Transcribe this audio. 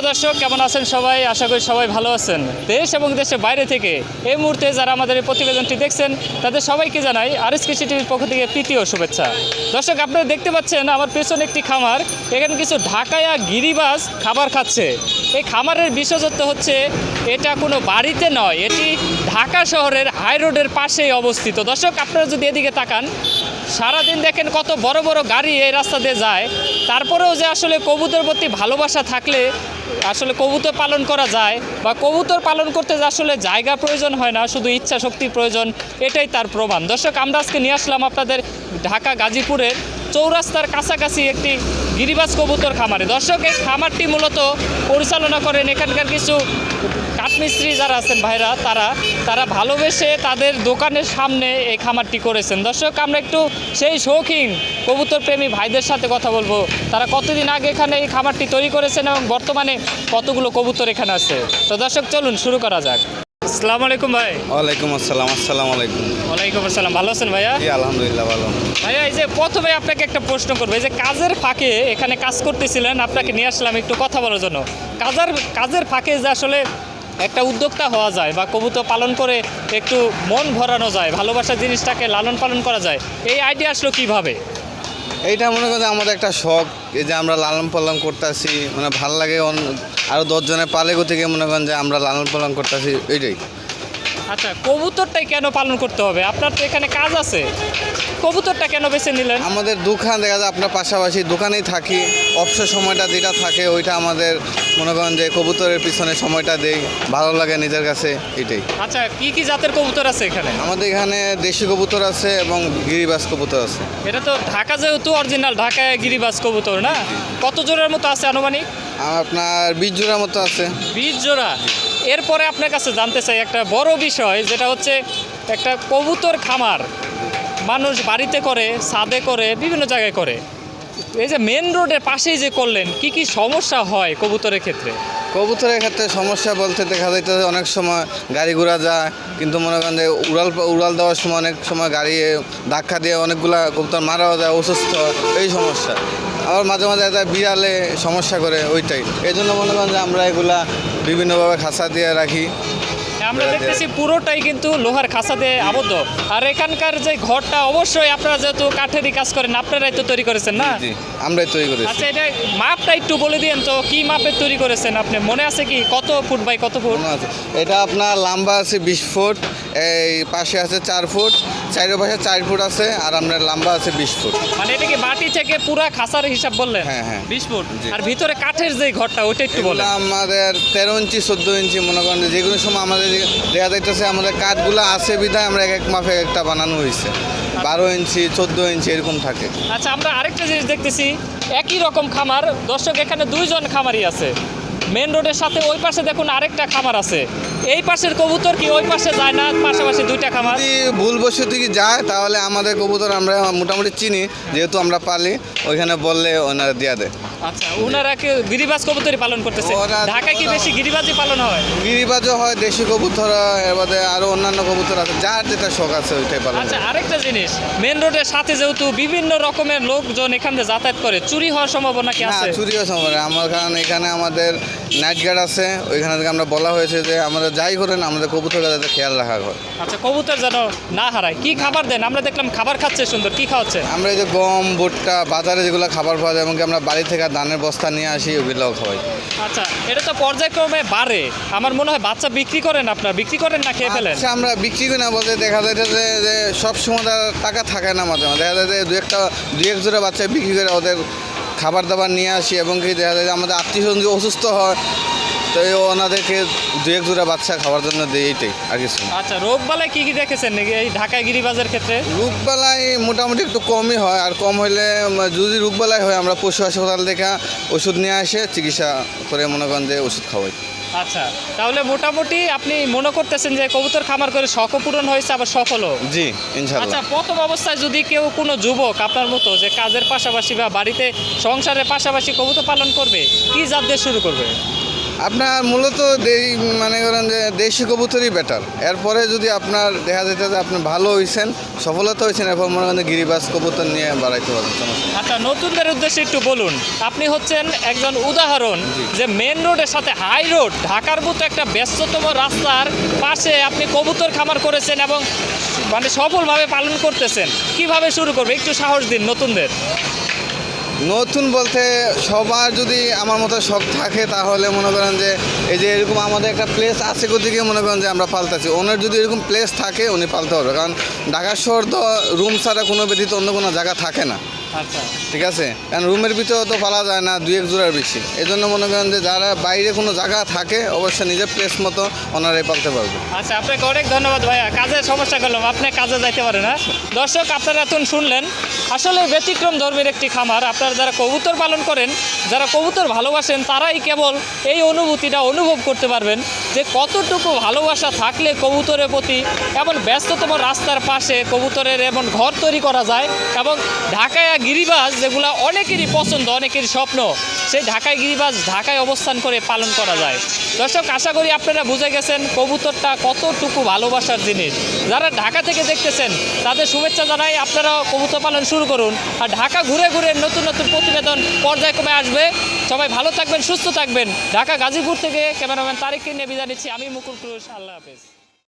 নমস্কার দর্শক, কেমন আছেন সবাই? আশা করি সবাই ভালো আছেন। দেশ এবং দেশের বাইরে থেকে এই মুহূর্তে যারা আমাদের এই প্রতিবেদনটি দেখছেন, তাদের সবাইকে জানাই আর এস কৃষি টিভির পক্ষ থেকে ও শুভেচ্ছা। দর্শক, আপনারা দেখতে পাচ্ছেন, আমার পেছনে একটি খামার। এখানে কিছু ঢাকায়া গিরিবাস খাবার খাচ্ছে। এই খামারের বিশেষত্ব হচ্ছে, এটা কোনো বাড়িতে নয়, এটি ঢাকা শহরের হাই রোডের পাশেই অবস্থিত। দর্শক, আপনারা যদি এদিকে তাকান, সারাদিন দেখেন কত বড় বড় গাড়ি এই রাস্তা দিয়ে যায়। তারপরেও যে আসলে কবুতর প্রতি ভালোবাসা থাকলে আসলে কবুতর পালন করা যায় বা কবুতর পালন করতে যে আসলে জায়গা প্রয়োজন হয় না, শুধু ইচ্ছা শক্তি প্রয়োজন, এটাই তার প্রমাণ। দর্শক, আমরা আজকে নিয়ে আসলাম আপনাদের ঢাকা গাজীপুরের চৌরাস্তার কাছাকাছি একটি গিরিবাজ কবুতর খামারে। দর্শক, এই খামারটি মূলত পরিচালনা করেন এখানকার কিছু কাঠমিস্ত্রি যারা আছেন, ভাইরা, তারা তারা ভালোবেসে তাদের দোকানের সামনে এই খামারটি করেছেন। দর্শক, আমরা একটু সেই শৌখিন কবুতর প্রেমী ভাইদের সাথে কথা বলব। তারা কতদিন আগে এখানে এই খামারটি তৈরি করেছেন এবং বর্তমানে কতগুলো কবুতর এখানে আছে? তো দর্শক, চলুন শুরু করা যাক। আসসালামু আলাইকুম ভাই। ওয়ালাইকুম আসসালাম আসসালামু আলাইকুম। ওয়ালাইকুম আসসালাম ভালো আছেন ভাইয়া? জি আলহামদুলিল্লাহ ভালো। ভাইয়া এই যে প্রথমে আপনাকে একটা প্রশ্ন করব এই যে কাজের ফাঁকে এখানে কাজ করতেছিলেন আপনাকে নিয়ে আসলাম একটু কথা বলার জন্য। কাজের কাজের ফাঁকে যে আসলে একটা উদ্যোক্তা হওয়া যায় বা কবুতর পালন করে একটু মন ভরানো যায় ভালোবাসার জিনিসটাকে লালন পালন করা যায় এই আইডিয়া আসলো কীভাবে? এইটা মনে করেন আমাদের একটা শখ, এই যে আমরা লালন পালন করতেছি মানে ভালো লাগে আরও আরও দশজনের পালেগো থেকে মনে করেন যে আমরা লালন পালন করতেছি, এইটাই। আচ্ছা কবুতরটাই কেন পালন করতে হবে? আপনার তো এখানে কাজ আছে। কবুতরটা কেন বেছে নিলেন? আমাদের দোকান দেখা যায় আপনার পাশাপাশি দোকানেই থাকি। অবসর সময়টা যেটা থাকে ওইটা আমাদের মনে করেন যে কবুতরের পিছনে সময়টা দেই। ভালো লাগে নিজের কাছে এটাই। আচ্ছা কি কি জাতের কবুতর আছে এখানে? আমাদের এখানে দেশি কবুতর আছে এবং গিরিবাস কবুতর আছে। এটা তো ঢাকা যেহেতু অরিজিনাল ঢাকায় গিরিবাস কবুতর না? কত জোড়ার মতো আছে আনুমানিক? আপনার বীজ জোড়ার মতো আছে। বিশ জোড়া। এরপরে আপনার কাছে জানতে চাই একটা বড় বিষয় যেটা হচ্ছে একটা কবুতর খামার মানুষ বাড়িতে করে ছাদে করে বিভিন্ন জায়গায় করে। এই যে মেন রোডের পাশেই যে করলেন কি কি সমস্যা হয় কবুতরের ক্ষেত্রে? কবুতরের ক্ষেত্রে সমস্যা বলতে দেখা যাইতেছে অনেক সময় গাড়ি ঘোড়া যায় কিন্তু মনে করেন যে উড়াল উড়াল দেওয়ার সময় অনেক সময় গাড়ি ধাক্কা দিয়ে অনেকগুলা কবুতর মারাও যায় অসুস্থ এই সমস্যা। আবার মাঝে মাঝে একটা বিড়ালে সমস্যা করে ওইটাই। এই জন্য মনে করেন যে আমরা এগুলা বিভিন্নভাবে খাঁচা দিয়ে রাখি। আমরা দেখতেছি পুরোটাই কিন্তু লোহার খাঁচাতে আবদ্ধ। আর এখানকার যে ঘরটা অবশ্যই আপনারা যেহেতু কাঠেরই কাজ করেন আপনারাই তো তৈরি করেছেন না? আমরাই তৈরি করেছি। আচ্ছা এটা মাপটা একটু বলে দিন তো কি মাপের তৈরি করেছেন আপনি? মনে আছে কি? কত ফুট বাই কত ফুট? আছে। এটা আপনার লম্বা আছে বিশ ফুট এই পাশে আছে চার ফুট চারের পাশে চার ফুট আছে আর আপনার লম্বা আছে বিশ ফুট। মানে এটা কি মাটি থেকে পুরা খাঁচার হিসাব বললেন? হ্যাঁ, হ্যাঁ। বিশ ফুট? আর ভিতরে কাঠের যে ঘরটা ওইটা একটু বলেন। আমাদের তেরো ইঞ্চি চোদ্দ ইঞ্চি মনে করেন যে কোনো সময় আমাদের দেখা যাইতেছে আমাদের কাঠগুলো আছে বিধায় আমরা এক এক মাপে একটা বানানো হয়েছে বারো ইঞ্চি চোদ্দ ইঞ্চি এরকম থাকে। আচ্ছা আমরা আরেকটা জিনিস দেখতেছি একই রকম খামার। দর্শক এখানে দুইজন খামারই আছে। মেন রোডের সাথে ওই পাশে দেখুন আরেকটা খামার আছে। এই পাশের কবুতর কি ওই পাশে যায় না? পাশাপাশি দুইটা খামার। যদি ভুল বসে কি যায়, তাহলে আমাদের কবুতর আমরা মোটামুটি চিনি, যেহেতু আমরা পালি, ওইখানে বললে ওনারা দিয়া দেয়। আচ্ছা ওনারা কি গিরিবাজ কবুতরই পালন করতেছে? ঢাকায় কি বেশি গিরিবাজই পালন হয়? গিরিবাজও হয় দেশি কবুতর এর বাদে আরও অন্যান্য কবুতর আছে যার যেটা শখ আছে ওইটাই পালন আচ্ছা আরেকটা জিনিস মেন রোডের সাথে যেহেতু বিভিন্ন রকমের লোকজন এখান দিয়ে যাতায়াত করে চুরি হওয়ার সম্ভাবনা কি আছে? সম্ভব না। আমার কারণ এখানে আমাদের নাইট গার্ড আছে ওইখানে থেকে আমরা বলা হয়েছে যে আমাদের যাই করেন আমাদের কবুতর যাতে খেয়াল রাখা হয়। আচ্ছা কবুতর যেন না হারায় কি খাবার দেন? আমরা দেখলাম খাবার খাচ্ছে সুন্দর কি খাওয়াচ্ছে? আমরা এই যে গম ভুট্টা বাজারে যেগুলো খাবার পাওয়া যায় এমনকি আমরা বাড়ি থেকে ধানের বস্তা নিয়ে আসি ওগুলোও হয়। আচ্ছা এটা তো পর্যায়ক্রমে বাড়ে। আমার মনে হয় বাচ্চা বিক্রি করেন আপনার বিক্রি করেন না খেয়ে ফেলেন? আচ্ছা আমরা বিক্রি করি না বলতে দেখা যায় যে যে সব সময় তার টাকা থাকে না মাঝে মাঝে। দেখা যায় যে দু একটা দু এক জোড়া বাচ্চা বিক্রি করে ওদের খাবার দাবার নিয়ে আসি এবং কি দেখা যায় যে আমাদের আত্মীয় স্বজন অসুস্থ হয় তো ওনাদেরকে দু এক জোড়া বাচ্চা খাওয়ার জন্য দিই এইটাই আর কিছু না। আচ্ছা রোগ বালায় কি কি দেখেছেন এই ঢাকায় গিরিবাজের ক্ষেত্রে? রোগবালাই মোটামুটি একটু কমই হয় আর কম হইলে উম, যদি রোগবালাই হয় আমরা পশু হাসপাতাল থেকে ওষুধ নিয়ে আসে চিকিৎসা করে মনে করেন যে ওষুধ খাওয়াই। আচ্ছা তাহলে মোটামুটি আপনি মনে করতেছেন যে কবুতর খামার করে শখও পূরণ হয়েছে আবার সফলও? জি ইনশাল্লাহ। আচ্ছা প্রথম অবস্থায় যদি কেউ কোনো যুবক আপনার মতো যে কাজের পাশাপাশি বা বাড়িতে সংসারের পাশাপাশি কবুতর পালন করবে কি জাত দিয়ে শুরু করবে? আপনার মূলত মানে করেন যে দেশি কবুতরই বেটার এরপরে যদি আপনার দেখা যেতে যে আপনি ভালো হয়েছেন সফলতা হয়েছেন এরপর মনে করেন গিরিবাস কবুতর নিয়ে বাড়াইতে পারবেন সমস্যা আচ্ছা নতুনদের উদ্দেশ্যে একটু বলুন। আপনি হচ্ছেন একজন উদাহরণ যে মেন রোডের সাথে হাই রোড ঢাকার মতো একটা ব্যস্ততম রাস্তার পাশে আপনি কবুতর খামার করেছেন এবং মানে সফলভাবে পালন করতেছেন। কীভাবে শুরু করবে? একটু সাহস দিন নতুনদের। নতুন বলতে সবার যদি আমার মতো শখ থাকে, তাহলে মনে করেন যে এই যে এরকম আমাদের একটা প্লেস আছে গতিকে মনে করেন যে আমরা পাল্টাচ্ছি ওনার যদি এরকম প্লেস থাকে, উনি পালতে পারবে। কারণ ঢাকা শহর তো রুম ছাড়া কোনো ব্যতীত অন্য কোনো জায়গা থাকে না। আচ্ছা। ঠিক আছে? কারণ রুমের ভিতরে তো পালা যায় না দুই এক জোড়ার বেশি। এই জন্য মনে করেন যে যারা বাইরে কোনো জায়গা থাকে অবশ্যই নিজের প্লেস মতো ওনারাই পালতে পারবে। আচ্ছা আপনাকে অনেক ধন্যবাদ ভাইয়া। কাজের সমস্যা করলাম আপনি কাজে যাইতে পারেন না দর্শক আপনারা এখন শুনলেন আসলে ব্যতিক্রম ধর্মের একটি খামার। আপনারা যারা কবুতর পালন করেন যারা কবুতর ভালোবাসেন তারাই কেবল এই অনুভূতিটা অনুভব করতে পারবেন যে কতটুকু ভালোবাসা থাকলে কবুতরের প্রতি এমন ব্যস্ততম রাস্তার পাশে কবুতরের এমন ঘর তৈরি করা যায় এবং ঢাকায় গিরিবাজ যেগুলো অনেকেরই পছন্দ, অনেকেরই স্বপ্ন, সেই ঢাকায় গিরিবাজ ঢাকায় অবস্থান করে পালন করা যায়। দর্শক, আশা করি আপনারা বুঝে গেছেন কবুতরটা কতটুকু ভালোবাসার জিনিস। যারা ঢাকা থেকে দেখতেছেন, তাদের শুভেচ্ছা জানাই আপনারা কবুতর পালন শুরু করুন। আর ঢাকা ঘুরে ঘুরে নতুন নতুন প্রতিবেদন পর্যায়ক্রমে আসবে। সবাই ভালো থাকবেন, সুস্থ থাকবেন। ঢাকা গাজীপুর থেকে ক্যামেরাম্যান তারিককে নিয়ে বিদায় নিচ্ছি। আমি মুকুল ক্রুশ, আল্লাহ হাফেজ।